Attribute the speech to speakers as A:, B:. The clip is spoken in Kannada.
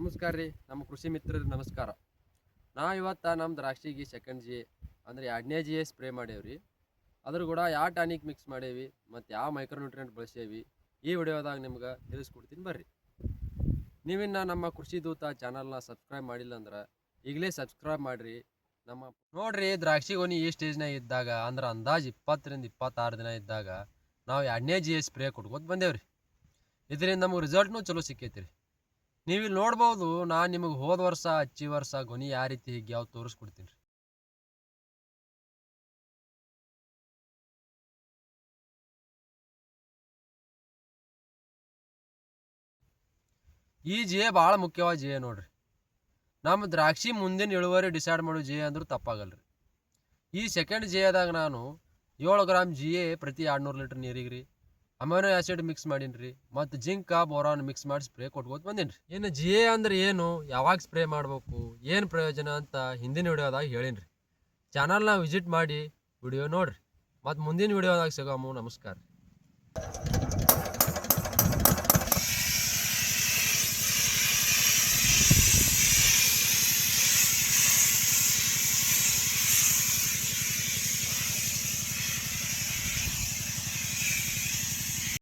A: ನಮಸ್ಕಾರ ರೀ, ನಮ್ಮ ಕೃಷಿ ಮಿತ್ರರಿಗೆ ನಮಸ್ಕಾರ. ನಾ ಇವತ್ತು ನಮ್ಮ ದ್ರಾಕ್ಷಿಗೆ ಸೆಕೆಂಡ್ ಜಿ ಅಂದರೆ ಎರಡನೇ ಜಿ ಸ್ಪ್ರೇ ಮಾಡೇವ್ರಿ ಅದ್ರ ಕೂಡ ಯಾವ ಟಾನಿಕ್ ಮಿಕ್ಸ್ ಮಾಡೇವಿ ಮತ್ತು ಯಾವ ಮೈಕ್ರೋನ್ಯೂಟ್ರಿಯೆಂಟ್ ಬಳಸೇವಿ ಈ ವಿಡಿಯೋದಾಗ ನಿಮ್ಗೆ ತಿಳಿಸ್ಕೊಡ್ತೀನಿ ಬರ್ರಿ. ನೀವಿನ್ನ ನಮ್ಮ ಕೃಷಿ ದೂತ ಚಾನಲ್ನ ಸಬ್ಸ್ಕ್ರೈಬ್ ಮಾಡಿಲ್ಲ ಅಂದ್ರೆ ಈಗಲೇ ಸಬ್ಸ್ಕ್ರೈಬ್ ಮಾಡಿರಿ. ನಮ್ಮ ನೋಡ್ರಿ, ದ್ರಾಕ್ಷಿ ಗೊನಿ ಈ ಸ್ಟೇಜ್ನಾಗ ಇದ್ದಾಗ, ಅಂದ್ರೆ ಅಂದಾಜು ಇಪ್ಪತ್ತರಿಂದ ಇಪ್ಪತ್ತಾರು ದಿನ ಇದ್ದಾಗ, ನಾವು ಎರಡನೇ ಜಿ ಸ್ಪ್ರೇ ಕೊಟ್ಕೋತ ಬಂದೇವ್ರಿ. ಇದರಿಂದ ನಮಗೆ ರಿಸಲ್ಟ್ನೂ ಚಲೋ ಸಿಕ್ಕೈತಿ ರೀ ನೀವು ಇಲ್ಲಿ ನೋಡ್ಬೋದು, ನಾನು ನಿಮಗೆ ಹೋದ ವರ್ಷ ಹಚ್ಚಿ ವರ್ಷ ಗೊನಿ ಯಾವ ರೀತಿ ಹೀಗೆ ಯಾವ ತೋರಿಸ್ಕೊಡ್ತೀನಿ. ಈ ಜೇ ಭಾಳ ಮುಖ್ಯವಾದ ಜೇ ನೋಡ್ರಿ. ನಮ್ಮ ದ್ರಾಕ್ಷಿ ಮುಂದಿನ ಇಳುವರಿ ಡಿಸೈಡ್ ಮಾಡೋ ಜೇ ಅಂದ್ರೆ ತಪ್ಪಾಗಲ್ರಿ. ಈ ಸೆಕೆಂಡ್ ಜೇದಾಗ ನಾನು ಏಳು ಗ್ರಾಮ್ ಜಿ ಎ ಪ್ರತಿ ಎರಡ್ನೂರು ಲೀಟ್ರ್ ನೀರಿಗೆ ರೀ ಅಮೈನೋ ಆಸಿಡ್ ಮಿಕ್ಸ್ ಮಾಡೀನಿ ರೀ ಮತ್ತು ಜಿಂಕ ಬೋರಾನ್ ಮಿಕ್ಸ್ ಮಾಡಿ ಸ್ಪ್ರೇ ಕೊಟ್ಕೋತ ಬಂದೀನಿ ರೀ ಇನ್ನು ಜಿ ಎ ಅಂದ್ರೆ ಏನು? ಯಾವಾಗ ಸ್ಪ್ರೇ ಮಾಡಬೇಕು? ಏನು ಪ್ರಯೋಜನ ಅಂತ ಹಿಂದಿನ ವಿಡಿಯೋದಾಗ ಹೇಳಿನ್ರಿ. ಚಾನಲ್ನ ವಿಸಿಟ್ ಮಾಡಿ ವಿಡಿಯೋ ನೋಡ್ರಿ. ಮತ್ತು ಮುಂದಿನ ವಿಡಿಯೋದಾಗ ಸಿಗೋಮು. ನಮಸ್ಕಾರ.